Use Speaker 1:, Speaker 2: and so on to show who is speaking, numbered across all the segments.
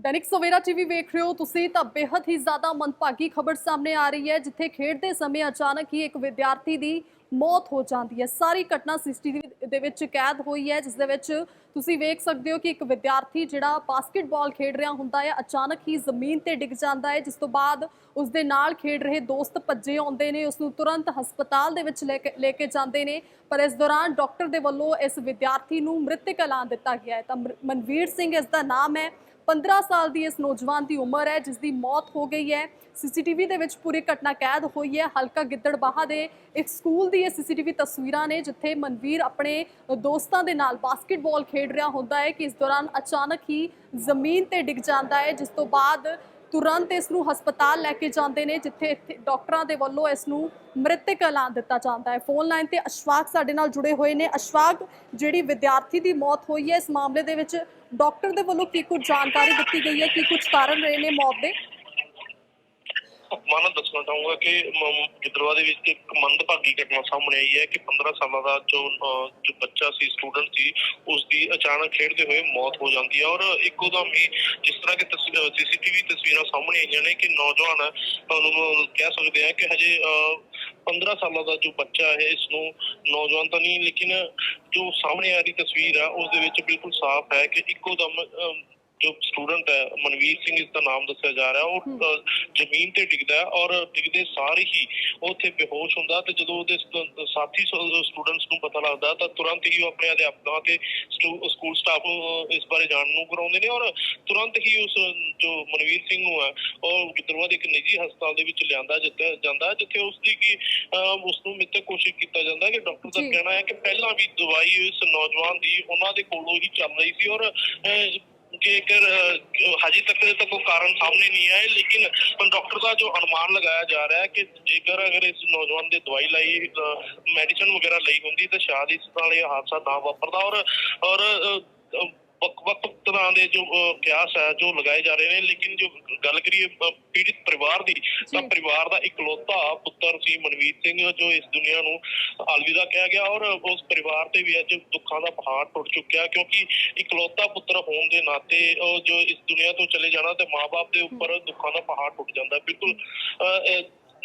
Speaker 1: Dainik Savera TV ਵੇਖ ਰਹੇ ਹੋ ਤੁਸੀਂ ਤਾਂ ਬੇहद ਹੀ ਜ਼ਿਆਦਾ ਮੰਦਭਾਗੀ ਖਬਰ ਸਾਹਮਣੇ ਆ ਰਹੀ ਹੈ, ਜਿੱਥੇ ਖੇਡਦੇ ਸਮੇਂ ਅਚਾਨਕ ਹੀ ਇੱਕ ਵਿਦਿਆਰਥੀ ਦੀ ਮੌਤ ਹੋ ਜਾਂਦੀ ਹੈ। ਸਾਰੀ ਘਟਨਾ ਸੀਸੀਟੀਵੀ ਦੇ ਵਿੱਚ ਕੈਦ ਹੋਈ ਹੈ, ਜਿਸ ਦੇ ਵਿੱਚ ਤੁਸੀਂ ਵੇਖ ਸਕਦੇ ਹੋ ਕਿ ਇੱਕ ਵਿਦਿਆਰਥੀ ਜਿਹੜਾ ਬਾਸਕਟਬਾਲ ਖੇਡ ਰਿਹਾ ਹੁੰਦਾ ਹੈ, ਅਚਾਨਕ ਹੀ ਜ਼ਮੀਨ ਤੇ ਡਿੱਗ ਜਾਂਦਾ ਹੈ, ਜਿਸ ਤੋਂ ਬਾਅਦ ਉਸ ਦੇ ਨਾਲ ਖੇਡ ਰਹੇ ਦੋਸਤ ਭੱਜੇ ਆਉਂਦੇ ਨੇ, ਉਸ ਨੂੰ ਤੁਰੰਤ ਹਸਪਤਾਲ ਦੇ ਵਿੱਚ ਲੈ ਕੇ ਲੈ ਕੇ ਜਾਂਦੇ ਨੇ। ਪਰ ਇਸ ਦੌਰਾਨ ਡਾਕਟਰ ਦੇ ਵੱਲੋਂ ਇਸ ਵਿਦਿਆਰਥੀ ਨੂੰ ਮ੍ਰਿਤਕ ਐਲਾਨ ਦਿੱਤਾ ਗਿਆ ਹੈ। ਤਾਂ ਮਨਵੀਰ ਸਿੰਘ ਇਸ ਦਾ ਨਾਮ ਹੈ। 15 ਸਾਲ ਦੀ ਇਸ ਨੌਜਵਾਨ ਦੀ ਉਮਰ ਹੈ ਜਿਸ ਦੀ ਮੌਤ ਹੋ ਗਈ ਹੈ। ਸੀਸੀਟੀਵੀ ਦੇ ਵਿੱਚ ਪੂਰੀ ਘਟਨਾ ਕੈਦ ਹੋਈ ਹੈ। ਹਲਕਾ ਗਿੱਦੜਬਾਹਾ ਦੇ ਇੱਕ ਸਕੂਲ ਦੀ ਇਹ ਸੀਸੀਟੀਵੀ ਤਸਵੀਰਾਂ ਨੇ, ਜਿੱਥੇ ਮਨਵੀਰ ਆਪਣੇ ਦੋਸਤਾਂ ਦੇ ਨਾਲ ਬਾਸਕਟਬਾਲ ਖੇਡ ਰਿਹਾ ਹੁੰਦਾ ਹੈ ਕਿ ਇਸ ਦੌਰਾਨ ਅਚਾਨਕ ਹੀ ਜ਼ਮੀਨ ਤੇ ਡਿੱਗ ਜਾਂਦਾ ਹੈ, ਜਿਸ ਤੋਂ ਬਾਅਦ ਤੁਰੰਤ ਇਸ ਨੂੰ ਹਸਪਤਾਲ ਲੈ ਕੇ ਜਾਂਦੇ ਨੇ, ਜਿੱਥੇ ਇੱਥੇ ਡਾਕਟਰਾਂ ਦੇ ਵੱਲੋਂ ਇਸ ਨੂੰ ਮ੍ਰਿਤਕ ਐਲਾਨ ਦਿੱਤਾ ਜਾਂਦਾ ਹੈ। ਫੋਨ ਲਾਈਨ ਤੇ ਅਸ਼ਵਾਕ ਸਾਡੇ ਨਾਲ ਜੁੜੇ ਹੋਏ ਨੇ। ਅਸ਼ਵਾਕ, ਜਿਹੜੀ ਵਿਦਿਆਰਥੀ ਦੀ ਮੌਤ ਹੋਈ ਹੈ, ਇਸ ਮਾਮਲੇ ਦੇ ਵਿੱਚ ਡਾਕਟਰ ਦੇ ਵੱਲੋਂ ਕੀ ਕੁਝ ਜਾਣਕਾਰੀ ਦਿੱਤੀ ਗਈ ਹੈ? ਕੀ ਕੁਝ ਕਾਰਨ ਰਹੇ ਨੇ ਮੌਤ ਦੇ?
Speaker 2: ਮੈਂ ਨਾ ਦੱਸਣਾ ਚਾਹੂੰਗਾ ਕਿ ਗਿੱਦੜਵਾ ਦੇ ਵਿੱਚ ਇੱਕ ਮੰਦਭਾਗੀ ਘਟਨਾ ਸਾਹਮਣੇ ਆਈ ਹੈ ਕਿ 15 ਸਾਲਾਂ ਦਾ ਜੋ ਜੋ ਬੱਚਾ ਸੀ ਸਟੂਡੈਂਟ ਸੀ ਉਸ ਦੀ ਅਚਾਨਕ ਖੇਡਦੇ ਹੋਏ ਮੌਤ ਹੋ ਜਾਂਦੀ ਹੈ ਔਰ ਇੱਕੋ ਦਮ ਹੀ ਜਿਸ ਤਰ੍ਹਾਂ ਕਿ ਸੀਸੀਟੀਵੀ ਤਸਵੀਰਾਂ ਸਾਹਮਣੇ ਆਈਆਂ ਨੇ ਕਿ ਨੌਜਵਾਨ ਉਹਨੂੰ ਕਹਿ ਸਕਦੇ ਆ ਕਿ ਹਜੇ ਅਹ, 15 ਸਾਲਾਂ ਦਾ ਜੋ ਬੱਚਾ ਹੈ ਇਸ ਨੂੰ ਨੌਜਵਾਨ ਤਾਂ ਨਹੀਂ ਲੇਕਿਨ ਜੋ ਸਾਹਮਣੇ ਆ ਰਹੀ ਤਸਵੀਰ ਆ ਉਸ ਦੇ ਵਿੱਚ ਬਿਲਕੁਲ ਸਾਫ਼ ਹੈ ਕਿ ਇੱਕੋ ਦਮ ਜੋ ਸਟੂਡੈਂਟ ਹੈ ਮਨਵੀਰ ਸਿੰਘ ਇਸ ਦਾ ਨਾਮ ਦੱਸਿਆ ਜਾ ਰਿਹਾ ਉਹ ਜ਼ਮੀਨ ਤੇ ਡਿੱਗਦਾ ਔਰ ਡਿੱਗਦੇ ਸਾਰ ਹੀ ਉੱਥੇ ਬੇਹੋਸ਼ ਹੁੰਦਾ ਤੇ ਜਦੋਂ ਉਹਦੇ ਸਾਥੀ ਸਟੂਡੈਂਟਸ ਨੂੰ ਪਤਾ ਲੱਗਦਾ ਤਾਂ ਤੁਰੰਤ ਹੀ ਉਹ ਆਪਣੇ ਅਧਿਆਪਕਾਂ ਤੇ ਸਕੂਲ ਸਟਾਫ ਇਸ ਬਾਰੇ ਜਾਣਨ ਨੂੰ ਕਰਾਉਂਦੇ ਨੇ ਔਰ ਤੁਰੰਤ ਹੀ ਉਸ ਜੋ ਮਨਵੀਰ ਸਿੰਘ ਨੂੰ ਹੈ ਉਹ ਗਿੱਦੜਵਾ ਦੇ ਇੱਕ ਨਿੱਜੀ ਹਸਪਤਾਲ ਦੇ ਵਿੱਚ ਲਿਆਂਦਾ ਜਿੱਥੇ ਜਾਂਦਾ ਜਿੱਥੇ ਉਸ ਦੀ ਕੀ ਉਸ ਨੂੰ ਮਿੱਥੇ ਕੋਸ਼ਿਸ਼ ਕੀਤਾ ਜਾਂਦਾ ਕਿ ਡਾਕਟਰ ਦਾ। ਕਹਿਣਾ ਹੈ ਕਿ ਪਹਿਲਾਂ ਵੀ ਦਵਾਈ ਇਸ ਨੌਜਵਾਨ ਦੀ ਉਹਨਾਂ ਦੇ ਕੋਲੋਂ ਹੀ ਚੱਲ ਰਹੀ ਸੀ ਔਰ ਅਹ, ਜੇਕਰ ਅਹ, ਹਜੇ ਤੱਕ ਤਾਂ ਕੋਈ ਕਾਰਨ ਸਾਹਮਣੇ ਨਹੀਂ ਆਇਆ ਲੇਕਿਨ ਹੁਣ ਡਾਕਟਰ ਦਾ ਜੋ ਅਨੁਮਾਨ ਲਗਾਇਆ ਜਾ ਰਿਹਾ ਕਿ ਜੇਕਰ ਅਗਰ ਇਸ ਨੌਜਵਾਨ ਦੇ ਦਵਾਈ ਲਈ ਮੈਡੀਸਨ ਵਗੈਰਾ ਲਈ ਹੁੰਦੀ ਤਾਂ ਸ਼ਾਇਦ ਇਸ ਨਾਲ ਇਹ ਹਾਦਸਾ ਨਾ ਵਾਪਰਦਾ ਔਰ ਔਰ ਅਹ, ਅਹ, ਵੱਖ ਵੱਖ ਤਰ੍ਹਾਂ ਦੇ ਜੋ ਕਿਆਸ ਹੈ ਜੋ ਲਗਾਏ ਜਾ ਰਹੇ ਨੇ ਲੇਕਿਨ ਜੋ ਗੱਲ ਕਰੀਏ ਪੀੜਿਤ ਪਰਿਵਾਰ ਦੀ ਤਾਂ। ਪਰਿਵਾਰ ਦਾ ਇਕਲੌਤਾ ਪੁੱਤਰ ਸੀ ਮਨਵੀਰ ਸਿੰਘ ਜੋ ਇਸ ਦੁਨੀਆ ਨੂੰ ਅਲਵਿਦਾ ਕਿਹਾ ਗਿਆ ਔਰ ਉਸ ਪਰਿਵਾਰ ਤੇ ਵੀ ਅੱਜ ਦੁੱਖਾਂ ਦਾ ਪਹਾੜ ਟੁੱਟ ਚੁੱਕਿਆ ਕਿਉਂਕਿ ਇਕਲੌਤਾ ਪੁੱਤਰ ਹੋਣ ਦੇ ਨਾਤੇ ਉਹ ਜੋ ਇਸ ਦੁਨੀਆ ਤੋਂ ਚਲੇ ਜਾਣਾ ਤੇ ਮਾਪੇ ਦੇ ਉੱਪਰ ਦੁੱਖਾਂ ਦਾ ਪਹਾੜ ਟੁੱਟ ਜਾਂਦਾ ਬਿਲਕੁਲ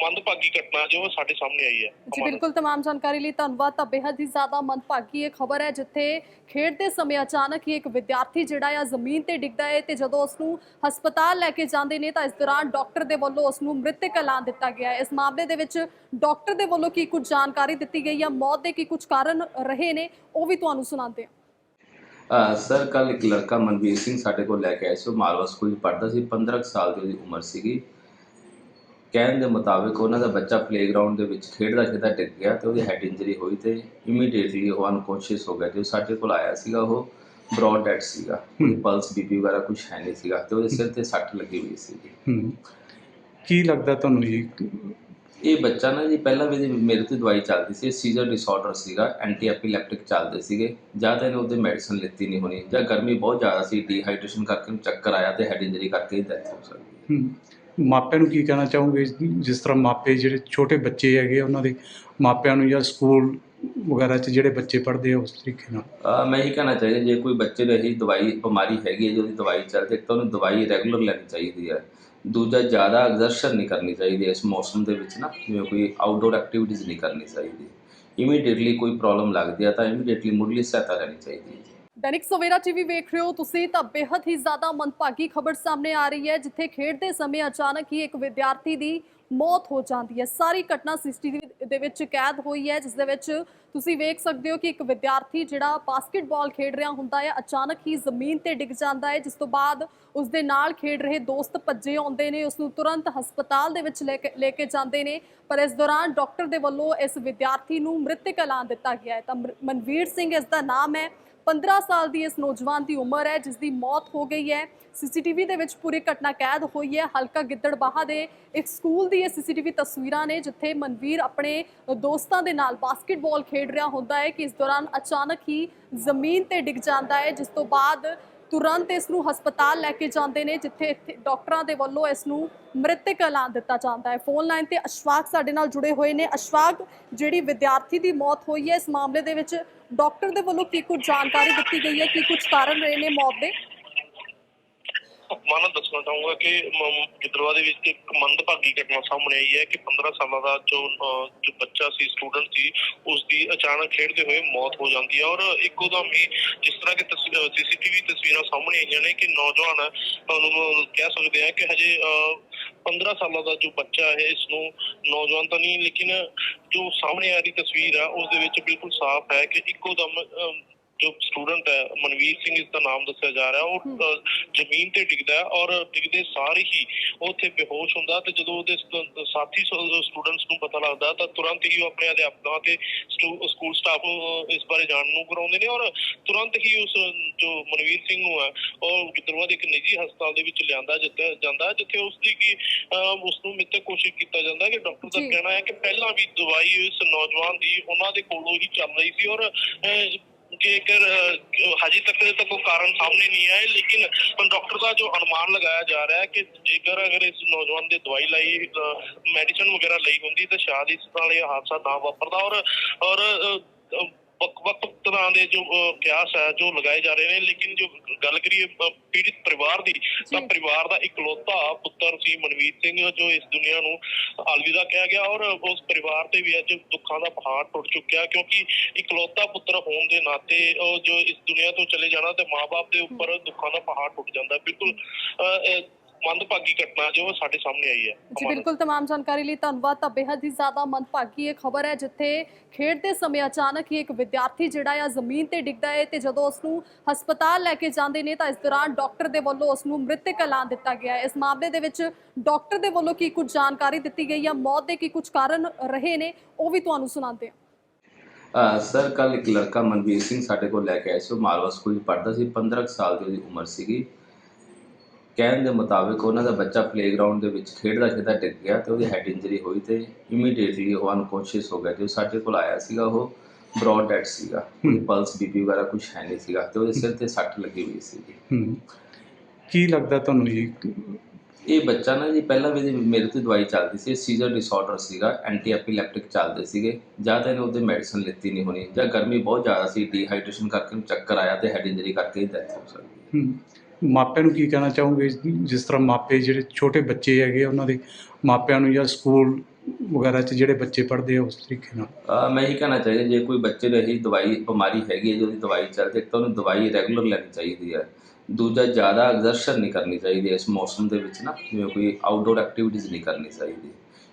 Speaker 2: ਮੰਦਭਾਗੀ ਘਟਨਾ ਜੋ ਸਾਡੇ ਸਾਹਮਣੇ ਆਈ ਹੈ।
Speaker 1: ਜੀ ਬਿਲਕੁਲ तमाम ਜਾਣਕਾਰੀ ਲਈ ਧੰਨਵਾਦ। ਤਾਂ ਬੇहद ਹੀ ਜ਼ਿਆਦਾ ਮੰਦਭਾਗੀ ਇਹ ਖਬਰ ਹੈ ਜਿੱਥੇ ਖੇਡ ਸਮੇਂ ਅਚਾਨਕ ਹੀ ਇੱਕ ਵਿਦਿਆਰਥੀ ਜਿਹੜਾ ਆ ਜ਼ਮੀਨ ਤੇ ਡਿੱਗਦਾ ਹੈ ਤੇ ਜਦੋਂ ਉਸ ਨੂੰ ਹਸਪਤਾਲ ਲੈ ਕੇ ਜਾਂਦੇ ਨੇ ਤਾਂ ਇਸ ਦੌਰਾਨ ਡਾਕਟਰ ਦੇ ਵੱਲੋਂ ਉਸ ਨੂੰ ਮ੍ਰਿਤਕ ਐਲਾਨ ਦਿੱਤਾ ਗਿਆ ਹੈ। ਇਸ ਮਾਮਲੇ ਦੇ ਵਿੱਚ ਡਾਕਟਰ ਦੇ ਵੱਲੋਂ ਕੀ ਕੁਝ ਜਾਣਕਾਰੀ ਦਿੱਤੀ ਗਈ ਹੈ ਮੌਤ ਦੇ ਕੀ ਕੁਝ ਕਾਰਨ ਰਹੇ ਨੇ ਉਹ ਵੀ ਤੁਹਾਨੂੰ ਸੁਣਾਉਂਦੇ ਹਾਂ।
Speaker 3: ਸਰ ਕੱਲ ਇੱਕ ਲੜਕਾ ਮਨਵੀਰ ਸਿੰਘ ਸਾਡੇ ਕੋਲ ਲੈ ਕੇ ਆਇਆ ਸੀ। ਉਹ ਮਾਲਵਾ ਸਕੂਲ ਸੀ 15 ਸਾਲ ਦੀ ਉਮਰ ਸੀਗੀ। ਕਹਿਣ ਦੇ ਮੁਤਾਬਿਕ ਉਹਨਾਂ ਦਾ ਬੱਚਾ ਪਲੇਗਰਾਉਂਡ ਦੇ ਵਿੱਚ ਖੇਡਦਾ ਖੇਡਦਾ ਡਿੱਗ ਗਿਆ ਤੇ ਉਹਦੀ ਹੈਡ ਇੰਜਰੀ ਹੋਈ ਤੇ ਇਮੀਡੀਏਟਲੀ ਉਹ ਅਨਕੌਂਸ਼ੀਅਸ ਹੋ ਗਿਆ ਤੇ ਸਾਡੇ ਕੋਲ ਆਇਆ ਸੀਗਾ ਉਹ ਬ੍ਰੌਡ ਡੈਡ ਸੀਗਾ। ਪਲਸ ਬੀਪੀ ਵਗੈਰਾ ਕੁਝ ਹੈ ਨਹੀਂ ਸੀਗਾ ਤੇ ਉਹਦੇ ਸਿਰ ਤੇ ਸੱਟ ਲੱਗੀ ਹੋਈ
Speaker 4: ਹੂੰ। ਕੀ ਲੱਗਦਾ ਤੁਹਾਨੂੰ ਜੀ?
Speaker 3: ਇਹ ਬੱਚਾ ਨਾ ਜੀ ਪਹਿਲਾਂ ਵੀ ਮੇਰੇ ਤੇ ਦਵਾਈ ਚੱਲਦੀ ਸੀ ਸੀਜ਼ਰ ਡਿਸਆਰਡਰ ਸੀਗਾ ਐਂਟੀ ਐਪੀਲੈਪਟਿਕ ਚੱਲਦੇ ਸੀਗੇ। ਜਾਂ ਤਾਂ ਇਹਨੇ ਉਹਦੇ ਮੈਡੀਸਨ ਲਿੱਤੀ ਨਹੀਂ ਹੋਣੀ ਜਾਂ ਗਰਮੀ ਬਹੁਤ ਜ਼ਿਆਦਾ ਸੀ ਡੀਹਾਈਡਰੇਸ਼ਨ ਕਰਕੇ ਚੱਕਰ ਆਇਆ ਤੇ ਹੈਡ ਇੰਜਰੀ ਕਰਕੇ ਡੈਥ ਹੋ ਸਕਦੀ
Speaker 4: ਹੂੰ। ਮਾਪਿਆਂ ਨੂੰ ਕੀ ਕਹਿਣਾ ਚਾਹੋਗੇ? ਜਿਸ ਤਰ੍ਹਾਂ ਮਾਪੇ ਜਿਹੜੇ ਛੋਟੇ ਬੱਚੇ ਹੈਗੇ ਉਹਨਾਂ ਦੇ ਮਾਪਿਆਂ ਨੂੰ ਜਾਂ ਸਕੂਲ ਵਗੈਰਾ 'ਚ ਜਿਹੜੇ ਬੱਚੇ ਪੜ੍ਹਦੇ ਆ, ਉਸ ਤਰੀਕੇ ਨਾਲ?
Speaker 3: ਮੈਂ ਇਹ ਕਹਿਣਾ ਚਾਹੀਦਾ, ਜੇ ਕੋਈ ਬੱਚੇ ਨੂੰ ਇਹੀ ਦਵਾਈ, ਬਿਮਾਰੀ ਹੈਗੀ ਹੈ ਜਿਹਦੀ ਦਵਾਈ ਚੱਲਦੀ ਤਾਂ ਉਹਨੂੰ ਦਵਾਈ ਰੈਗੂਲਰ ਲੈਣੀ ਚਾਹੀਦੀ ਹੈ। ਦੂਜਾ, ਜ਼ਿਆਦਾ ਐਗਜ਼ਰਸ਼ਨ ਨਹੀਂ ਕਰਨੀ ਚਾਹੀਦੀ ਇਸ ਮੌਸਮ ਦੇ ਵਿੱਚ ਨਾ, ਜਿਵੇਂ ਕੋਈ ਆਊਟਡੋਰ ਐਕਟੀਵਿਟੀਜ਼ ਨਹੀਂ ਕਰਨੀ ਚਾਹੀਦੀ। ਇਮੀਡੀਏਟਲੀ ਕੋਈ ਪ੍ਰੋਬਲਮ ਲੱਗਦੀ ਹੈ ਤਾਂ ਇਮੀਡੀਏਟਲੀ ਮੁੱਢਲੀ ਸਹਾਇਤਾ ਲੈਣੀ ਚਾਹੀਦੀ ਹੈ
Speaker 1: ਦੈਨਿਕ ਸਵੇਰਾ ਟੀਵੀ ਵੇਖ ਰਹੇ ਹੋ ਤੁਸੀਂ ਤਾਂ ਬੇहद ਹੀ ਜ਼ਿਆਦਾ ਮੰਦਭਾਗੀ ਖਬਰ ਸਾਹਮਣੇ ਆ ਰਹੀ ਹੈ, ਜਿੱਥੇ ਖੇਡਦੇ ਸਮੇਂ ਅਚਾਨਕ ਹੀ ਇੱਕ ਵਿਦਿਆਰਥੀ ਦੀ ਮੌਤ ਹੋ ਜਾਂਦੀ ਹੈ। ਸਾਰੀ ਘਟਨਾ ਸੀਸੀਟੀਵੀ ਦੇ ਵਿੱਚ ਕੈਦ ਹੋਈ ਹੈ, ਜਿਸ ਦੇ ਵਿੱਚ ਤੁਸੀਂ ਵੇਖ ਸਕਦੇ ਹੋ ਕਿ ਇੱਕ ਵਿਦਿਆਰਥੀ ਜਿਹੜਾ ਬਾਸਕਟਬਾਲ ਖੇਡ ਰਿਹਾ ਹੁੰਦਾ ਹੈ, ਅਚਾਨਕ ਹੀ ਜ਼ਮੀਨ ਤੇ ਡਿੱਗ ਜਾਂਦਾ ਹੈ, ਜਿਸ ਤੋਂ ਬਾਅਦ ਉਸ ਦੇ ਨਾਲ ਖੇਡ ਰਹੇ ਦੋਸਤ ਭੱਜੇ ਆਉਂਦੇ ਨੇ, ਉਸ ਨੂੰ ਤੁਰੰਤ ਹਸਪਤਾਲ ਦੇ ਵਿੱਚ ਲੈ ਕੇ ਲੈ ਕੇ ਜਾਂਦੇ ਨੇ। ਪਰ ਇਸ ਦੌਰਾਨ ਡਾਕਟਰ ਦੇ ਵੱਲੋਂ ਇਸ ਵਿਦਿਆਰਥੀ ਨੂੰ ਮ੍ਰਿਤਕ ਐਲਾਨ ਦਿੱਤਾ ਗਿਆ ਹੈ। ਤਾਂ ਮਨਵੀਰ ਸਿੰਘ ਇਸ ਦਾ ਨਾਮ ਹੈ। 15 ਸਾਲ ਦੀ ਇਸ ਨੌਜਵਾਨ ਦੀ ਉਮਰ ਹੈ ਜਿਸ ਦੀ ਮੌਤ ਹੋ ਗਈ ਹੈ। ਸੀਸੀਟੀਵੀ ਦੇ ਵਿੱਚ ਪੂਰੀ ਘਟਨਾ ਕੈਦ ਹੋਈ ਹੈ। ਹਲਕਾ ਗਿੱਦੜਬਾਹਾ ਦੇ ਇੱਕ ਸਕੂਲ ਦੀ ਇਹ ਸੀਸੀਟੀਵੀ ਤਸਵੀਰਾਂ ਨੇ, ਜਿੱਥੇ ਮਨਵੀਰ ਆਪਣੇ ਦੋਸਤਾਂ ਦੇ ਨਾਲ ਬਾਸਕਟਬਾਲ ਖੇਡ ਰਿਹਾ ਹੁੰਦਾ ਹੈ ਕਿ ਇਸ ਦੌਰਾਨ ਅਚਾਨਕ ਹੀ ਜ਼ਮੀਨ ਤੇ ਡਿੱਗ ਜਾਂਦਾ ਹੈ, ਜਿਸ ਤੋਂ ਬਾਅਦ ਤੁਰੰਤ ਇਸ ਨੂੰ ਹਸਪਤਾਲ ਲੈ ਕੇ ਜਾਂਦੇ ਨੇ, ਜਿੱਥੇ ਇੱਥੇ ਡਾਕਟਰਾਂ ਦੇ ਵੱਲੋਂ ਇਸ ਨੂੰ ਮ੍ਰਿਤਕ ਐਲਾਨ ਦਿੱਤਾ ਜਾਂਦਾ ਹੈ। ਫੋਨ ਲਾਈਨ ਤੇ ਅਸ਼ਵਾਕ ਸਾਡੇ ਨਾਲ ਜੁੜੇ ਹੋਏ ਨੇ। ਅਸ਼ਵਾਕ, ਜਿਹੜੀ ਵਿਦਿਆਰਥੀ ਦੀ ਮੌਤ ਹੋਈ ਹੈ, ਇਸ ਮਾਮਲੇ ਦੇ ਵਿੱਚ ਡਾਕਟਰ ਦੇ ਵੱਲੋਂ ਕੀ ਕੁਝ ਜਾਣਕਾਰੀ ਦਿੱਤੀ ਗਈ ਹੈ? ਕੀ ਕੁਝ ਕਾਰਨ ਰਹੇ ਨੇ ਮੌਤ ਦੇ?
Speaker 2: ਮਾਨਾ ਦੱਸਣਾ ਚਾਹੂੰਗਾ ਕਿ ਗਿੱਦੜਵਾ ਦੇ ਵਿੱਚ ਇੱਕ ਮੰਦਭਾਗੀ ਘਟਨਾ ਸਾਹਮਣੇ ਆਈ ਹੈ ਕਿ 15 ਸਾਲਾਂ ਦਾ ਜੋ ਜੋ ਬੱਚਾ ਸੀ ਸਟੂਡੈਂਟ ਸੀ ਉਸ ਦੀ ਅਚਾਨਕ ਖੇਡਦੇ ਹੋਏ ਮੌਤ ਹੋ ਜਾਂਦੀ ਹੈ। ਔਰ ਇੱਕੋ ਦਮ ਹੀ ਜਿਸ ਤਰ੍ਹਾਂ ਕਿ ਸੀਸੀਟੀਵੀ ਤਸਵੀਰਾਂ ਸਾਹਮਣੇ ਆਈਆਂ ਨੇ ਕਿ ਨੌਜਵਾਨ ਹੈ, ਕਹਿ ਸਕਦੇ ਹਾਂ ਕਿ ਹਜੇ ਅਹ, 15 ਸਾਲਾਂ ਦਾ ਜੋ ਬੱਚਾ ਹੈ ਇਸ ਨੂੰ ਨੌਜਵਾਨ ਤਾਂ ਨਹੀਂ ਲੇਕਿਨ ਜੋ ਸਾਹਮਣੇ ਆ ਰਹੀ ਤਸਵੀਰ ਹੈ ਉਸ ਦੇ ਵਿੱਚ ਬਿਲਕੁਲ ਸਾਫ਼ ਹੈ ਕਿ ਇੱਕੋ ਦਮ ਜੋ ਸਟੂਡੈਂਟ ਹੈ ਮਨਵੀਰ ਸਿੰਘ ਇਸ ਦਾ ਨਾਮ ਦੱਸਿਆ ਜਾ ਰਿਹਾ ਉਹ ਜ਼ਮੀਨ ਤੇ ਡਿੱਗਦਾ ਹੈ ਔਰ ਡਿੱਗਦੇ ਸਾਰ ਹੀ ਉੱਥੇ ਬੇਹੋਸ਼ ਹੁੰਦਾ ਤੇ ਜਦੋਂ ਉਹਦੇ ਸਾਥੀ ਸਟੂਡੈਂਟਸ ਨੂੰ ਪਤਾ ਲੱਗਦਾ ਤਾਂ ਤੁਰੰਤ ਹੀ ਉਹ ਆਪਣੇ ਅਧਿਆਪਕਾਂ ਤੇ ਸਕੂਲ ਸਟਾਫ ਨੂੰ ਇਸ ਬਾਰੇ ਜਾਣਨ ਨੂੰ ਕਰਾਉਂਦੇ ਨੇ ਔਰ ਤੁਰੰਤ ਹੀ ਉਸ ਜੋ ਮਨਵੀਰ ਸਿੰਘ ਨੂੰ ਹੈ ਉਹ ਗਿੱਦੜਵਾ ਦੇ ਇੱਕ ਨਿੱਜੀ ਹਸਪਤਾਲ ਦੇ ਵਿੱਚ ਲਿਆਂਦਾ ਜਿੱਥੇ ਜਾਂਦਾ ਜਿੱਥੇ ਉਸ ਦੀ ਕੀ ਉਸ ਨੂੰ ਮਿੱਥੇ ਕੋਸ਼ਿਸ਼ ਕੀਤਾ ਜਾਂਦਾ ਕਿ ਡਾਕਟਰ ਦਾ। ਕਹਿਣਾ ਹੈ ਕਿ ਪਹਿਲਾਂ ਵੀ ਦਵਾਈ ਉਸ ਨੌਜਵਾਨ ਦੀ ਉਹਨਾਂ ਦੇ ਕੋਲੋਂ ਹੀ ਚੱਲ ਰਹੀ ਸੀ ਔਰ ਅਹ, ਜੇਕਰ ਅਹ, ਹਜੇ ਤੱਕ ਤਾਂ ਕੋਈ ਕਾਰਨ ਸਾਹਮਣੇ ਨਹੀਂ ਆਇਆ ਲੇਕਿਨ ਹੁਣ ਡਾਕਟਰ ਦਾ ਜੋ ਅਨੁਮਾਨ ਲਗਾਇਆ ਜਾ ਰਿਹਾ ਕਿ ਜੇਕਰ ਅਗਰ ਇਸ ਨੌਜਵਾਨ ਦੇ ਦਵਾਈ ਲਈ ਮੈਡੀਸਨ ਵਗੈਰਾ ਲਈ ਹੁੰਦੀ ਤਾਂ ਸ਼ਾਇਦ ਇਸ ਨਾਲ ਇਹ ਹਾਦਸਾ ਨਾ ਵਾਪਰਦਾ ਔਰ ਔਰ ਅਹ, ਅਹ, ਵੱਖ ਵੱਖ ਤਰ੍ਹਾਂ ਦੇ ਜੋ ਕਿਆਸ ਹੈ ਜੋ ਲਗਾਏ ਜਾ ਰਹੇ ਨੇ ਲੇਕਿਨ ਜੋ ਗੱਲ ਕਰੀਏ ਪੀੜਿਤ ਪਰਿਵਾਰ ਦੀ ਤਾਂ। ਪਰਿਵਾਰ ਦਾ ਇਕਲੌਤਾ ਪੁੱਤਰ ਸੀ ਮਨਵੀਰ ਸਿੰਘ ਜੋ ਇਸ ਦੁਨੀਆ ਨੂੰ ਅਲਵਿਦਾ ਕਿਹਾ ਗਿਆ ਔਰ ਉਸ ਪਰਿਵਾਰ ਤੇ ਵੀ ਅੱਜ ਦੁੱਖਾਂ ਦਾ ਪਹਾੜ ਟੁੱਟ ਚੁੱਕਿਆ ਕਿਉਂਕਿ ਇਕਲੌਤਾ ਪੁੱਤਰ ਹੋਣ ਦੇ ਨਾਤੇ ਉਹ ਜੋ ਇਸ ਦੁਨੀਆ ਤੋਂ ਚਲੇ ਜਾਣਾ ਤੇ ਮਾਪੇ ਦੇ ਉੱਪਰ ਦੁੱਖਾਂ ਦਾ ਪਹਾੜ ਟੁੱਟ ਜਾਂਦਾ ਬਿਲਕੁਲ ਮੰਦਭਾਗੀ ਘਟਨਾ ਜੋ ਸਾਡੇ ਸਾਹਮਣੇ ਆਈ ਹੈ।
Speaker 1: ਜੀ ਬਿਲਕੁਲ तमाम ਜਾਣਕਾਰੀ ਲਈ ਧੰਨਵਾਦ ਤਾਂ ਬੇहद ਹੀ ਜ਼ਿਆਦਾ ਮੰਦਭਾਗੀ ਇਹ ਖਬਰ ਹੈ ਜਿੱਥੇ ਖੇਡ ਸਮੇਂ ਅਚਾਨਕ ਹੀ ਇੱਕ ਵਿਦਿਆਰਥੀ ਜਿਹੜਾ ਆ ਜ਼ਮੀਨ ਤੇ ਡਿੱਗਦਾ ਹੈ ਤੇ ਜਦੋਂ ਉਸ ਨੂੰ ਹਸਪਤਾਲ ਲੈ ਕੇ ਜਾਂਦੇ ਨੇ ਤਾਂ ਇਸ ਦੌਰਾਨ ਡਾਕਟਰ ਦੇ ਵੱਲੋਂ ਉਸ ਨੂੰ ਮ੍ਰਿਤਕ ਐਲਾਨ ਦਿੱਤਾ ਗਿਆ ਇਸ ਮਾਮਲੇ ਦੇ ਵਿੱਚ ਡਾਕਟਰ ਦੇ ਵੱਲੋਂ ਕੀ ਕੁਝ ਜਾਣਕਾਰੀ ਦਿੱਤੀ ਗਈ ਹੈ ਮੌਤ ਦੇ ਕੀ ਕੁਝ ਕਾਰਨ ਰਹੇ ਨੇ ਉਹ ਵੀ ਤੁਹਾਨੂੰ ਸੁਣਾਉਂਦੇ ਹਾਂ।
Speaker 3: ਸਰ ਕੱਲ ਇੱਕ ਲੜਕਾ ਮਨਵੀਰ ਸਿੰਘ ਸਾਡੇ ਕੋਲ ਲੈ ਕੇ ਆਇਆ ਸੀ ਉਹ ਮਾਲਵਾ ਸਕੂਲ ਪੜ੍ਹਦਾ ਸੀ 15 ਸਾਲ ਦੀ ਉਮਰ ਸੀਗੀ। ਕਹਿਣ ਦੇ ਮੁਤਾਬਿਕ ਉਹਨਾਂ ਦਾ ਬੱਚਾ ਪਲੇਗਰਾਉਂਡ ਦੇ ਵਿੱਚ ਖੇਡਦਾ ਖੇਡਦਾ ਡਿੱਗ ਗਿਆ ਤੇ ਉਹਦੀ ਹੈਡ ਇੰਜਰੀ ਹੋਈ ਤੇ ਇਮੀਡੀਏਟਲੀ ਉਹ ਅਨਕੌਂਸ਼ੀਅਸ ਹੋ ਗਿਆ ਤੇ ਸਾਡੇ ਕੋਲ ਆਇਆ ਸੀਗਾ ਉਹ ਬ੍ਰੌਡ ਡੈਡ ਸੀਗਾ। ਪਲਸ ਬੀਪੀ ਵਗੈਰਾ ਕੁਝ ਹੈ ਨਹੀਂ ਸੀਗਾ ਤੇ ਉਹਦੇ ਸਿਰ ਤੇ ਸੱਟ ਲੱਗੀ ਹੋਈ ਸੀਗੀ।
Speaker 4: ਕੀ ਲੱਗਦਾ ਤੁਹਾਨੂੰ ਜੀ?
Speaker 3: ਇਹ ਬੱਚਾ ਨਾ ਜੀ ਪਹਿਲਾਂ ਵੀ ਮੇਰੇ ਤੋਂ ਦਵਾਈ ਚੱਲਦੀ ਸੀ ਸੀਜ਼ਰ ਡਿਸਆਰਡਰ ਸੀਗਾ ਐਂਟੀ ਐਪੀਲੈਪਟਿਕ ਚੱਲਦੇ ਸੀਗੇ ਜਾਂ ਤਾਂ ਇਹਨੇ ਉਹਦੇ ਮੈਡੀਸਨ ਲਿੱਤੀ ਨਹੀਂ ਹੋਣੀ ਜਾਂ ਗਰਮੀ ਬਹੁਤ ਜ਼ਿਆਦਾ ਸੀ ਡੀਹਾਈਡਰੇਸ਼ਨ ਕਰਕੇ ਚੱਕਰ ਆਇਆ ਤੇ ਹੈਡ ਇੰਜਰੀ ਕਰਕੇ ਹੀ ਡੈਥ ਹੋ ਸਕਦੀ ਹੂੰ।
Speaker 4: ਮਾਪਿਆਂ ਨੂੰ ਕੀ ਕਹਿਣਾ ਚਾਹੋਗੇ? ਜਿਸ ਤਰ੍ਹਾਂ ਮਾਪੇ ਜਿਹੜੇ ਛੋਟੇ ਬੱਚੇ ਹੈਗੇ ਆ, ਉਹਨਾਂ ਦੇ ਮਾਪਿਆਂ ਨੂੰ ਜਾਂ ਸਕੂਲ ਵਗੈਰਾ 'ਚ ਜਿਹੜੇ ਬੱਚੇ ਪੜ੍ਹਦੇ ਆ ਉਸ ਤਰੀਕੇ ਨਾਲ?
Speaker 3: ਅਹ ਮੈਂ ਇਹੀ ਕਹਿਣਾ ਚਾਹੀਦਾ ਜੇ ਕੋਈ ਬੱਚੇ ਨੂੰ ਇਹੀ ਦਵਾਈ ਬਿਮਾਰੀ ਹੈਗੀ ਹੈ ਜਿਹਦੀ ਦਵਾਈ ਚੱਲਦੀ ਤਾਂ ਉਹਨੂੰ ਦਵਾਈ ਰੈਗੂਲਰ ਲੈਣੀ ਚਾਹੀਦੀ ਹੈ। ਦੂਜਾ ਜ਼ਿਆਦਾ ਐਗਜ਼ਰਸ਼ਨ ਨਹੀਂ ਕਰਨੀ ਚਾਹੀਦੀ ਇਸ ਮੌਸਮ ਦੇ ਵਿੱਚ ਨਾ ਜਿਵੇਂ ਕੋਈ ਆਊਟਡੋਰ ਐਕਟੀਵਿਟੀਜ਼ ਨਹੀਂ ਕਰਨੀ ਚਾਹੀਦੀ।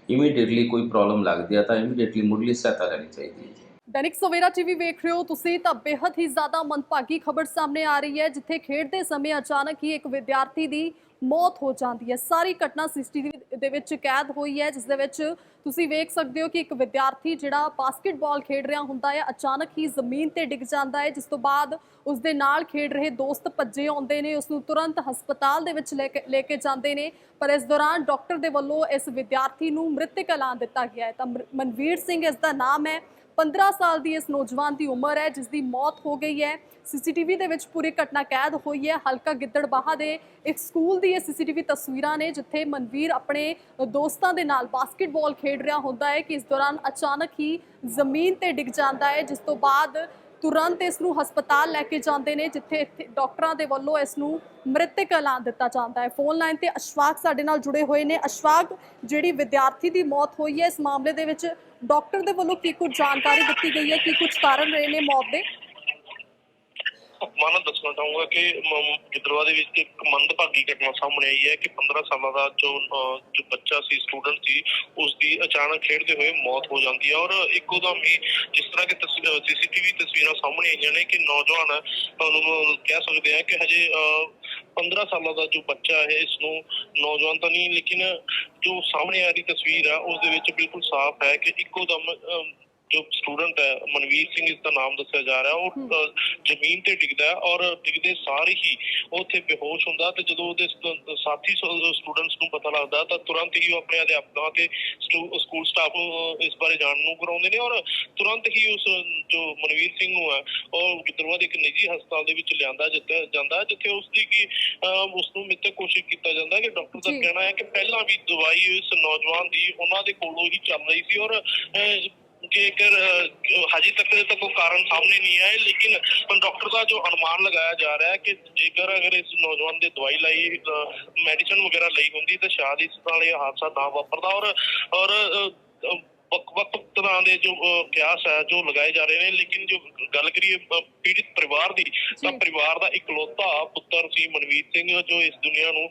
Speaker 3: ਇਮੀਡੀਏਟਲੀ ਕੋਈ ਪ੍ਰੋਬਲਮ ਲੱਗਦੀ ਹੈ ਤਾਂ ਇਮੀਡੀਏਟਲੀ ਮੁੱਢਲੀ ਸਹਾਇਤਾ ਲੈਣੀ ਚਾਹੀਦੀ ਹੈ
Speaker 1: ਦੈਨਿਕ ਸਵੇਰਾ ਟੀਵੀ ਵੇਖ ਰਹੇ ਹੋ ਤੁਸੀਂ ਤਾਂ ਬੇहद ਹੀ ਜ਼ਿਆਦਾ ਮੰਦਭਾਗੀ ਖਬਰ ਸਾਹਮਣੇ ਆ ਰਹੀ ਹੈ, ਜਿੱਥੇ ਖੇਡਦੇ ਸਮੇਂ ਅਚਾਨਕ ਹੀ ਇੱਕ ਵਿਦਿਆਰਥੀ ਦੀ ਮੌਤ ਹੋ ਜਾਂਦੀ ਹੈ। ਸਾਰੀ ਘਟਨਾ ਸੀਸੀਟੀਵੀ ਦੇ ਵਿੱਚ ਕੈਦ ਹੋਈ ਹੈ, ਜਿਸ ਦੇ ਵਿੱਚ ਤੁਸੀਂ ਵੇਖ ਸਕਦੇ ਹੋ ਕਿ ਇੱਕ ਵਿਦਿਆਰਥੀ ਜਿਹੜਾ ਬਾਸਕਟਬਾਲ ਖੇਡ ਰਿਹਾ ਹੁੰਦਾ ਹੈ, ਅਚਾਨਕ ਹੀ ਜ਼ਮੀਨ ਤੇ ਡਿੱਗ ਜਾਂਦਾ ਹੈ, ਜਿਸ ਤੋਂ ਬਾਅਦ ਉਸ ਦੇ ਨਾਲ ਖੇਡ ਰਹੇ ਦੋਸਤ ਭੱਜੇ ਆਉਂਦੇ ਨੇ, ਉਸ ਨੂੰ ਤੁਰੰਤ ਹਸਪਤਾਲ ਦੇ ਵਿੱਚ ਲੈ ਕੇ ਲੈ ਕੇ ਜਾਂਦੇ ਨੇ। ਪਰ ਇਸ ਦੌਰਾਨ ਡਾਕਟਰ ਦੇ ਵੱਲੋਂ ਇਸ ਵਿਦਿਆਰਥੀ ਨੂੰ ਮ੍ਰਿਤਕ ਐਲਾਨ ਦਿੱਤਾ ਗਿਆ ਹੈ। ਤਾਂ ਮਨਵੀਰ ਸਿੰਘ ਇਸ ਦਾ ਨਾਮ ਹੈ। 15 ਸਾਲ ਦੀ ਇਸ ਨੌਜਵਾਨ ਦੀ ਉਮਰ ਹੈ ਜਿਸ ਦੀ ਮੌਤ ਹੋ ਗਈ ਹੈ। ਸੀਸੀਟੀਵੀ ਦੇ ਵਿੱਚ ਪੂਰੀ ਘਟਨਾ ਕੈਦ ਹੋਈ ਹੈ। ਹਲਕਾ ਗਿੱਦੜਬਾਹਾ ਦੇ ਇੱਕ ਸਕੂਲ ਦੀ ਇਹ ਸੀਸੀਟੀਵੀ ਤਸਵੀਰਾਂ ਨੇ, ਜਿੱਥੇ ਮਨਵੀਰ ਆਪਣੇ ਦੋਸਤਾਂ ਦੇ ਨਾਲ ਬਾਸਕਟਬਾਲ ਖੇਡ ਰਿਹਾ ਹੁੰਦਾ ਹੈ ਕਿ ਇਸ ਦੌਰਾਨ ਅਚਾਨਕ ਹੀ ਜ਼ਮੀਨ ਤੇ ਡਿੱਗ ਜਾਂਦਾ ਹੈ, ਜਿਸ ਤੋਂ ਬਾਅਦ ਤੁਰੰਤ ਇਸ ਨੂੰ ਹਸਪਤਾਲ ਲੈ ਕੇ ਜਾਂਦੇ ਨੇ, ਜਿੱਥੇ ਇੱਥੇ ਡਾਕਟਰਾਂ ਦੇ ਵੱਲੋਂ ਇਸ ਨੂੰ ਮ੍ਰਿਤਕ ਐਲਾਨ ਦਿੱਤਾ ਜਾਂਦਾ ਹੈ। ਫੋਨ ਲਾਈਨ ਤੇ ਅਸ਼ਵਾਕ ਸਾਡੇ ਨਾਲ ਜੁੜੇ ਹੋਏ ਨੇ। ਅਸ਼ਵਾਕ, ਜਿਹੜੀ ਵਿਦਿਆਰਥੀ ਦੀ ਮੌਤ ਹੋਈ ਹੈ, ਇਸ ਮਾਮਲੇ ਦੇ ਵਿੱਚ ਡਾਕਟਰ ਦੇ ਵੱਲੋਂ ਕੀ ਕੁਝ ਜਾਣਕਾਰੀ ਦਿੱਤੀ ਗਈ ਹੈ? ਕੀ ਕੁਝ ਕਾਰਨ ਰਹੇ ਨੇ ਮੌਤ ਦੇ?
Speaker 2: ਮਾਨਾ ਦੱਸਣਾ ਚਾਹੂੰਗਾ ਕਿ ਗਿੱਦੜਵਾ ਦੇ ਵਿੱਚ ਇੱਕ ਮੰਦਭਾਗੀ ਘਟਨਾ ਸਾਹਮਣੇ ਆਈ ਹੈ ਕਿ 15 ਸਾਲਾਂ ਦਾ ਜੋ ਜੋ ਬੱਚਾ ਸੀ ਸਟੂਡੈਂਟ ਸੀ ਉਸ ਦੀ ਅਚਾਨਕ ਖੇਡਦੇ ਹੋਏ ਮੌਤ ਹੋ ਜਾਂਦੀ ਹੈ ਔਰ ਇੱਕੋ ਦਮ ਹੀ ਜਿਸ ਤਰ੍ਹਾਂ ਕਿ ਸੀਸੀਟੀਵੀ ਤਸਵੀਰਾਂ ਸਾਹਮਣੇ ਆਈਆਂ ਨੇ ਕਿ ਨੌਜਵਾਨ ਉਹਨੂੰ ਕਹਿ ਸਕਦੇ ਹਾਂ ਕਿ ਹਜੇ ਅਹ, 15 ਸਾਲਾਂ ਦਾ ਜੋ ਬੱਚਾ ਹੈ ਇਸ ਨੂੰ ਨੌਜਵਾਨ ਤਾਂ ਨਹੀਂ ਲੇਕਿਨ ਜੋ ਸਾਹਮਣੇ ਆ ਰਹੀ ਤਸਵੀਰ ਹੈ ਉਸ ਦੇ ਵਿੱਚ ਬਿਲਕੁਲ ਸਾਫ਼ ਹੈ ਕਿ ਇੱਕੋ ਦਮ ਜੋ ਸਟੂਡੈਂਟ ਹੈ ਮਨਵੀਰ ਸਿੰਘ ਇਸ ਦਾ ਨਾਮ ਦੱਸਿਆ ਜਾ ਰਿਹਾ ਉਹ ਜ਼ਮੀਨ ਤੇ ਡਿੱਗਦਾ ਔਰ ਡਿੱਗਦੇ ਸਾਰ ਹੀ ਉੱਥੇ ਬੇਹੋਸ਼ ਹੁੰਦਾ ਤੇ ਜਦੋਂ ਉਹਦੇ ਸਾਥੀ ਸਟੂਡੈਂਟਸ ਨੂੰ ਪਤਾ ਲੱਗਦਾ ਤਾਂ ਤੁਰੰਤ ਹੀ ਉਹ ਆਪਣੇ ਅਧਿਆਪਕਾਂ ਤੇ ਸਕੂਲ ਸਟਾਫ ਨੂੰ ਇਸ ਬਾਰੇ ਜਾਣਨ ਨੂੰ ਕਰਾਉਂਦੇ ਨੇ ਔਰ ਤੁਰੰਤ ਹੀ ਉਸ ਜੋ ਮਨਵੀਰ ਸਿੰਘ ਨੂੰ ਹੈ ਉਹ ਗਿੱਦੜਵਾ ਦੇ ਇੱਕ ਨਿੱਜੀ ਹਸਪਤਾਲ ਦੇ ਵਿੱਚ ਲਿਆਂਦਾ ਜਿੱਥੇ ਜਾਂਦਾ ਜਿੱਥੇ ਉਸ ਦੀ ਕੀ ਉਸ ਨੂੰ ਮਿੱਥੇ ਕੋਸ਼ਿਸ਼ ਕੀਤਾ ਜਾਂਦਾ ਕਿ ਡਾਕਟਰ ਦਾ। ਕਹਿਣਾ ਹੈ ਕਿ ਪਹਿਲਾਂ ਵੀ ਦਵਾਈ ਇਸ ਨੌਜਵਾਨ ਦੀ ਉਹਨਾਂ ਦੇ ਕੋਲੋਂ ਹੀ ਚੱਲ ਰਹੀ ਸੀ ਔਰ ਅਹ, ਜੇਕਰ ਅਹ, ਹਜੇ ਤੱਕ ਤਾਂ ਕੋਈ ਕਾਰਨ ਸਾਹਮਣੇ ਨਹੀਂ ਆਏ ਲੇਕਿਨ ਡਾਕਟਰ ਦਾ ਜੋ ਅਨੁਮਾਨ ਲਗਾਇਆ ਜਾ ਰਿਹਾ ਹੈ ਕਿ ਜੇਕਰ ਅਗਰ ਇਸ ਨੌਜਵਾਨ ਦੇ ਦਵਾਈ ਲਈ ਮੈਡੀਸਨ ਵਗੈਰਾ ਲਈ ਹੁੰਦੀ ਤਾਂ ਸ਼ਾਇਦ ਇਸ ਨਾਲ ਇਹ ਹਾਦਸਾ ਨਾ ਵਾਪਰਦਾ ਔਰ ਔਰ ਵੱਖ-ਵੱਖ ਤਰ੍ਹਾਂ ਦੇ ਜੋ ਕਿਆਸ ਹੈ ਜੋ ਲਗਾਏ ਜਾ ਰਹੇ ਨੇ ਲੇਕਿਨ ਜੋ ਗੱਲ ਕਰੀਏ ਪੀੜਿਤ ਪਰਿਵਾਰ ਦੀ ਤਾਂ। ਪਰਿਵਾਰ ਦਾ ਇਕਲੌਤਾ ਪੁੱਤਰ ਸੀ ਮਨਵੀਰ ਸਿੰਘ ਜੋ ਇਸ ਦੁਨੀਆ ਨੂੰ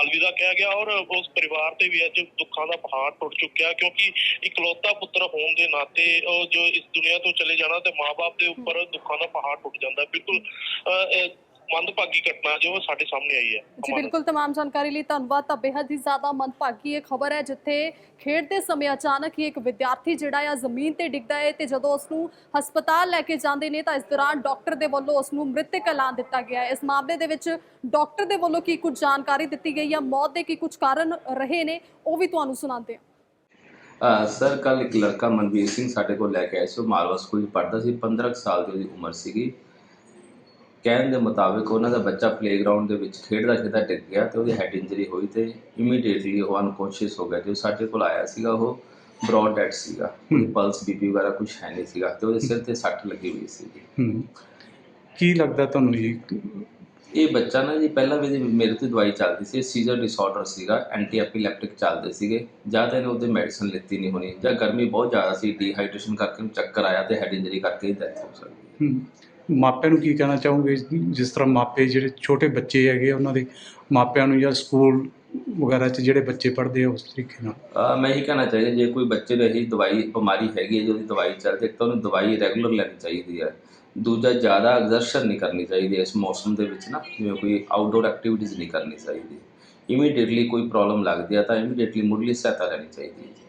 Speaker 2: ਅਲਵਿਦਾ ਕਿਹਾ ਗਿਆ ਔਰ ਉਸ ਪਰਿਵਾਰ ਤੇ ਵੀ ਅੱਜ ਦੁੱਖਾਂ ਦਾ ਪਹਾੜ ਟੁੱਟ ਚੁੱਕਿਆ ਕਿਉਂਕਿ ਇਕਲੌਤਾ ਪੁੱਤਰ ਹੋਣ ਦੇ ਨਾਤੇ ਉਹ ਜੋ ਇਸ ਦੁਨੀਆ ਤੋਂ ਚਲੇ ਜਾਣਾ ਤੇ ਮਾਪੇ ਦੇ ਉੱਪਰ ਦੁੱਖਾਂ ਦਾ ਪਹਾੜ ਟੁੱਟ ਜਾਂਦਾ ਬਿਲਕੁਲ ਮੰਦਭਾਗੀ ਘਟਨਾ ਜੋ ਸਾਡੇ ਸਾਹਮਣੇ ਆਈ ਹੈ।
Speaker 1: ਜੀ ਬਿਲਕੁਲ तमाम ਜਾਣਕਾਰੀ ਲਈ ਧੰਨਵਾਦ। ਤਾਂ ਬੇहद ਹੀ ਜ਼ਿਆਦਾ ਮੰਦਭਾਗੀ ਇਹ ਖਬਰ ਹੈ ਜਿੱਥੇ ਖੇਡ ਸਮੇਂ ਅਚਾਨਕ ਹੀ ਇੱਕ ਵਿਦਿਆਰਥੀ ਜਿਹੜਾ ਆ ਜ਼ਮੀਨ ਤੇ ਡਿੱਗਦਾ ਹੈ ਤੇ ਜਦੋਂ ਉਸ ਨੂੰ ਹਸਪਤਾਲ ਲੈ ਕੇ ਜਾਂਦੇ ਨੇ ਤਾਂ ਇਸ ਦੌਰਾਨ ਡਾਕਟਰ ਦੇ ਵੱਲੋਂ ਉਸ ਨੂੰ ਮ੍ਰਿਤਕ ਐਲਾਨ ਦਿੱਤਾ ਗਿਆ ਇਸ ਮਾਮਲੇ ਦੇ ਵਿੱਚ ਡਾਕਟਰ ਦੇ ਵੱਲੋਂ ਕੀ ਕੁਝ ਜਾਣਕਾਰੀ ਦਿੱਤੀ ਗਈ ਹੈ ਮੌਤ ਦੇ ਕੀ ਕੁਝ ਕਾਰਨ ਰਹੇ ਨੇ ਉਹ ਵੀ ਤੁਹਾਨੂੰ ਸੁਣਾਉਂਦੇ ਹਾਂ।
Speaker 3: ਸਰ ਕੱਲ ਇੱਕ ਲੜਕਾ ਮਨਵੀਰ ਸਿੰਘ ਸਾਡੇ ਕੋਲ ਲੈ ਕੇ ਆਇਆ ਸੀ। ਉਹ ਮਾਲਵਾ ਸਕੂਲ ਪੜ੍ਹਦਾ ਸੀ 15 ਸਾਲ ਦੀ ਉਮਰ ਸੀਗੀ। ਕਹਿਣ ਦੇ ਮੁਤਾਬਿਕ ਉਹਨਾਂ ਦਾ ਬੱਚਾ ਪਲੇਗਰਾਉਂਡ ਦੇ ਵਿੱਚ ਖੇਡਦਾ ਖੇਡਦਾ ਡਿੱਗ ਗਿਆ ਤੇ ਉਹਦੀ ਹੈਡ ਇੰਜਰੀ ਹੋਈ ਤੇ ਇਮੀਡੀਏਟਲੀ ਉਹ ਅਨਕੌਂਸ਼ੀਅਸ ਹੋ ਗਿਆ ਤੇ ਸਾਡੇ ਕੋਲ ਆਇਆ ਸੀਗਾ ਉਹ ਬ੍ਰੌਡ ਡੈਡ ਸੀਗਾ। ਪਲਸ ਬੀਪੀ ਵਗੈਰਾ ਕੁਝ ਹੈ ਨਹੀਂ ਸੀਗਾ ਤੇ ਉਹਦੇ ਸਿਰ ਤੇ ਸੱਟ ਲੱਗੀ ਹੋਈ ਸੀਗੀ
Speaker 4: ਕੀ ਲੱਗਦਾ ਤੁਹਾਨੂੰ ਜੀ?
Speaker 3: ਇਹ ਬੱਚਾ ਨਾ ਜੀ ਪਹਿਲਾਂ ਵੀ ਮੇਰੇ ਤੋਂ ਦਵਾਈ ਚੱਲਦੀ ਸੀ ਸੀਜ਼ਰ ਡਿਸਆਰਡਰ ਸੀਗਾ ਐਂਟੀ ਐਪੀਲੈਪਟਿਕ ਚੱਲਦੇ ਸੀਗੇ। ਜਾਂ ਤਾਂ ਇਹਨੇ ਉਹਦੇ ਮੈਡੀਸਨ ਲਿੱਤੀ ਨਹੀਂ ਹੋਣੀ ਜਾਂ ਗਰਮੀ ਬਹੁਤ ਜ਼ਿਆਦਾ ਸੀ ਡੀਹਾਈਡਰੇਸ਼ਨ ਕਰਕੇ ਚੱਕਰ ਆਇਆ ਤੇ ਹੈਡ ਇੰਜਰੀ ਕਰਕੇ ਡੈਥ ਹੋ ਸਕਦੀ
Speaker 4: ਮਾਪਿਆਂ ਨੂੰ ਕੀ ਕਹਿਣਾ ਚਾਹੋਗੇ? ਜਿਸ ਤਰ੍ਹਾਂ ਮਾਪੇ ਜਿਹੜੇ ਛੋਟੇ ਬੱਚੇ ਹੈਗੇ ਉਹਨਾਂ ਦੇ ਮਾਪਿਆਂ ਨੂੰ ਜਾਂ ਸਕੂਲ ਵਗੈਰਾ 'ਚ ਜਿਹੜੇ ਬੱਚੇ ਪੜ੍ਹਦੇ ਆ, ਉਸ ਤਰੀਕੇ ਨਾਲ?
Speaker 3: ਮੈਂ ਇਹ ਕਹਿਣਾ ਚਾਹੀਦਾ, ਜੇ ਕੋਈ ਬੱਚੇ ਨੂੰ ਇਹੀ ਦਵਾਈ, ਬਿਮਾਰੀ ਹੈਗੀ ਹੈ ਜਿਹਦੀ ਦਵਾਈ ਚੱਲਦੀ ਤਾਂ ਉਹਨੂੰ ਦਵਾਈ ਰੈਗੂਲਰ ਲੈਣੀ ਚਾਹੀਦੀ ਹੈ। ਦੂਜਾ, ਜ਼ਿਆਦਾ ਐਗਜ਼ਰਸ਼ਨ ਨਹੀਂ ਕਰਨੀ ਚਾਹੀਦੀ ਇਸ ਮੌਸਮ ਦੇ ਵਿੱਚ ਨਾ, ਜਿਵੇਂ ਕੋਈ ਆਊਟਡੋਰ ਐਕਟੀਵਿਟੀਜ਼ ਨਹੀਂ ਕਰਨੀ ਚਾਹੀਦੀ। ਇਮੀਡੀਏਟਲੀ ਕੋਈ ਪ੍ਰੋਬਲਮ ਲੱਗਦੀ ਆ ਤਾਂ ਇਮੀਡੀਏਟਲੀ ਮੁੱਢਲੀ ਸਹਾਇਤਾ ਲੈਣੀ ਚਾਹੀਦੀ ਹੈ